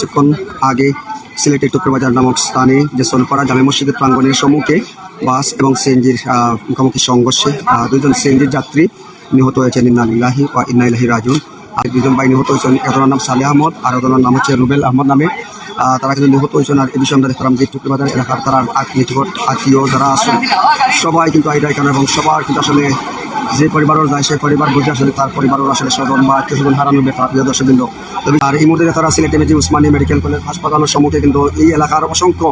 কিছুক্ষণ আগে সিলেটের টুকরবাজার নামক স্থানে যে সোনপাড়া জামে মসজিদের প্রাঙ্গণের সম্মুখে বাস এবং সিএনজির মুখোমুখি সংঘর্ষে দুজন সিএনজির যাত্রী নিহত হয়েছেন। ইন্নালিল্লাহি বা ইন্নাইলাহি রাজুন আর দুজন ভাই নিহত হয়েছেন। একজনের নাম সালে আহমদ, আর একজনের নাম হচ্ছে রুবেল আহমদ নামে। তারা কিন্তু নিহত হয়েছেন আর এই বিষয়ে আমরা দেখলাম যে টুকরবাজার এলাকার তারা আত্মীয় যারা আছেন, সবাই কিন্তু আইডা এখানে এবং সবার কিন্তু আসলে যে পরিবারও যায় সেই পরিবার বুঝে আসলে তার পরিবারের আসলে স্বজন বা আত্মীয় স্বজন হারানোর ব্যাপার, প্রিয় দর্শকবৃন্দ। তবে আর এই মুহূর্তে তারা Sylhet MAG Osmani medical college হাসপাতালের সম্মুখে কিন্তু এই এলাকার অসংখ্য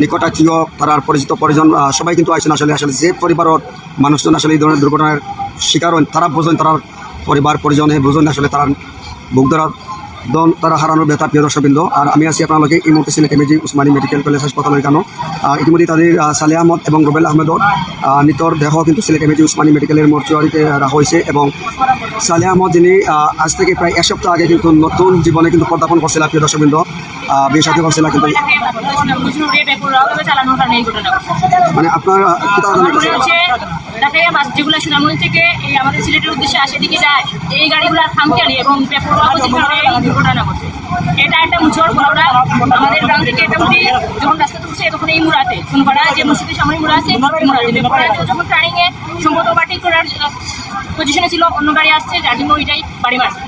নিকটাত্মীয় তার পরিচিত পরিজন সবাই কিন্তু আছেন আসলে আসলে যে পরিবারের মানুষজন আসলে এই ধরনের দুর্ঘটনার শিকার হন, তারা বোঝেন তারা পরিবার পরিজনে বোঝেন আসলে তারা ধরার দল তারা হারানোর ব্যথা প্রিয় দর্শকবৃন্দ। আর আমি আছি আপনাদেরকে এই মুহূর্তে Sylhet MAG Osmani medical college হাসপাতালের কেন ইতিমধ্যে তাদের সালে আহমদ এবং রুবেল আহমেদর আহ, নিতর দেহ কিন্তু সিলেট এমএজি উসমানী মেডিকেলের মর্চুয়ারিতে রাখা হয়েছে এবং সালে আহমদ যিনি আজ থেকে প্রায় এক সপ্তাহ আগে কিন্তু নতুন জীবনে কিন্তু পদার্পণ করছিল প্রিয় দর্শকবৃন্দ। বিয়ে করছিল কিন্তু মানে আপনার যাতে বাস যেগুলো সুনামগঞ্জ থেকে এই আমাদের সিলেটের উদ্দেশ্যে আসে দিকে যায় এই গাড়িগুলো আনি এবং পেপার এই দুর্ঘটনা ঘটছে এটা একটা মুচর বড়রা আমাদের গ্রাম থেকে এটা মুড়ি যখন রাস্তা তুলছে তখন এই মুড়াতে সোনপাড়া যে মসজিদের সামনে মুড়া আছে মুড়াতে পেপার যখন টার্নিংয়ে সম্ভবত ওভারটেক করার পজিশনে ছিল অন্য গাড়ি আসছে যার জন্য ওইটাই বাড়ি মারছে।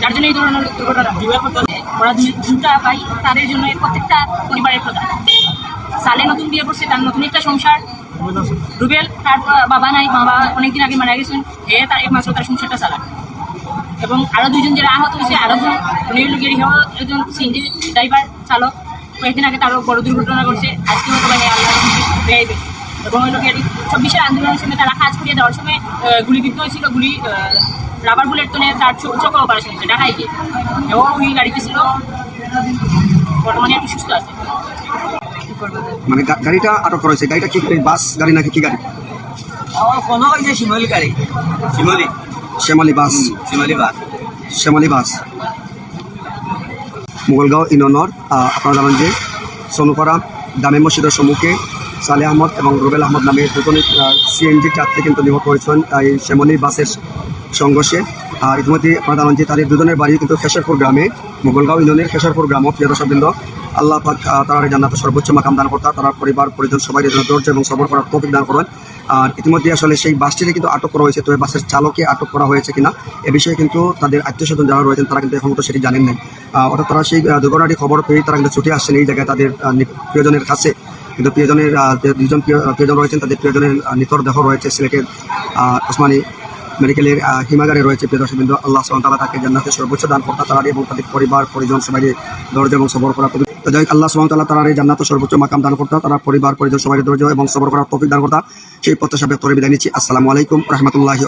যার জন্য এই ধরনের দুর্ঘটনা। ওরা দুটা ভাই তাদের জন্য প্রত্যেকটা পরিবারের প্রধান সালে নতুন বিয়ে করছে, তার নতুন একটা সংসার। রুবেল, তার বাবা নাই বাবা অনেকদিন আগে মারা গেছেন, এ তার একমাত্র তার সংসারটা চালায় এবং আরও দুজন যারা আহত হয়েছে আরও জন গিয়ে একজন সিএনজি ড্রাইভার, চালক। কয়েকদিন আগে তারও বড় দুর্ঘটনা ঘটছে আজকে হয়তো ভাই আল্লাহ বেআইবে এবং হলো গিয়ে চব্বিশের আন্দোলনের সময় তারা কাজ করিয়ে দেওয়ার সময় গুলিবিদ্ধ হয়েছিল, গুলি রাবার বুলেট তো নিয়ে তার চোখে অপারেশন হয়েছে, ঢাকায় গিয়ে। এবং ওই গাড়িতে ছিল। বর্তমানে একটু সুস্থ আছে। মানে গা- গাড়িটা আটক করা হয়েছে। গাড়িটা কি বাস গাড়ি নাকি কি গাড়ি? আমার ফোনও হয়েছে শিমলি গাড়ি। শিমলি। শ্যামালি বাস। শিমলি বাস। শ্যামালি বাস। মোগলগাঁও ইউনিয়নের আপনারা জানেন যে সোনুপাড়া দামে মসজিদের সম্মুখে সালে আহমদ এবং রুবেল আহমদ নামে দুজনে সিএনজি যাত্রী কিন্তু নিহত হয়েছেন এই শ্যামলী বাসের সংঘর্ষে। আর ইতিমধ্যে আপনারা জানেন যে তাদের দুজনের বাড়ি কিন্তু খেসারপুর গ্রামে মোগলগাঁও ইউনিয়নের খেসারপুর গ্রাম প্রিয় দর্শকবৃন্দ। আল্লাহ পাক তারা জান্নাত সর্বোচ্চ মাকাম দান কর্তা তারা পরিবার, পরিজন, সবাই ধৈর্য এবং সবর করার তৌফিক দান করেন। আর ইতিমধ্যে আসলে সেই বাসটিতে কিন্তু আটক করা হয়েছে তবে বাসের চালককে আটক করা হয়েছে কিনা, এ বিষয়ে কিন্তু তাদের আত্মীয় স্বজন যারা রয়েছেন, তারা কিন্তু এখন তো সেটি জানেন নাই। অর্থাৎ তারা সেই দুর্ঘটনাটি খবর পেয়ে তারা কিন্তু ছুটে আসছেন এই জায়গায় তাদের প্রিয়জনের কাছে। কিন্তু প্রিয়জনের দুজন প্রিয়জন রয়েছেন, তাদের প্রিয়জনের নিথর দেহ রয়েছে, সিলেটের ওসমানী মেডিকেলের হিমাগারে রয়েছে প্রিয় দর্শকবৃন্দ। আল্লাহ ওয়া তাআলা তাকে জান্নাতের সর্বোচ্চ দান করতা, তারা এবং তাদের পরিবার, পরিজন সবাই ধৈর্য এবং সবর করা তো যাই আল্লাহ ওয়া তারা এই জান্নাত সর্বোচ্চ মাকাম দান করতা, তারা পরিবার, পরিজন সবাই ধৈর্য এবং সবর করার তফিক দান করতা। সেই প্রত্যাশা ব্যক্ত করে বিদায় নিচ্ছি। আসসালামু আলাইকুম রহমতুল্লাহি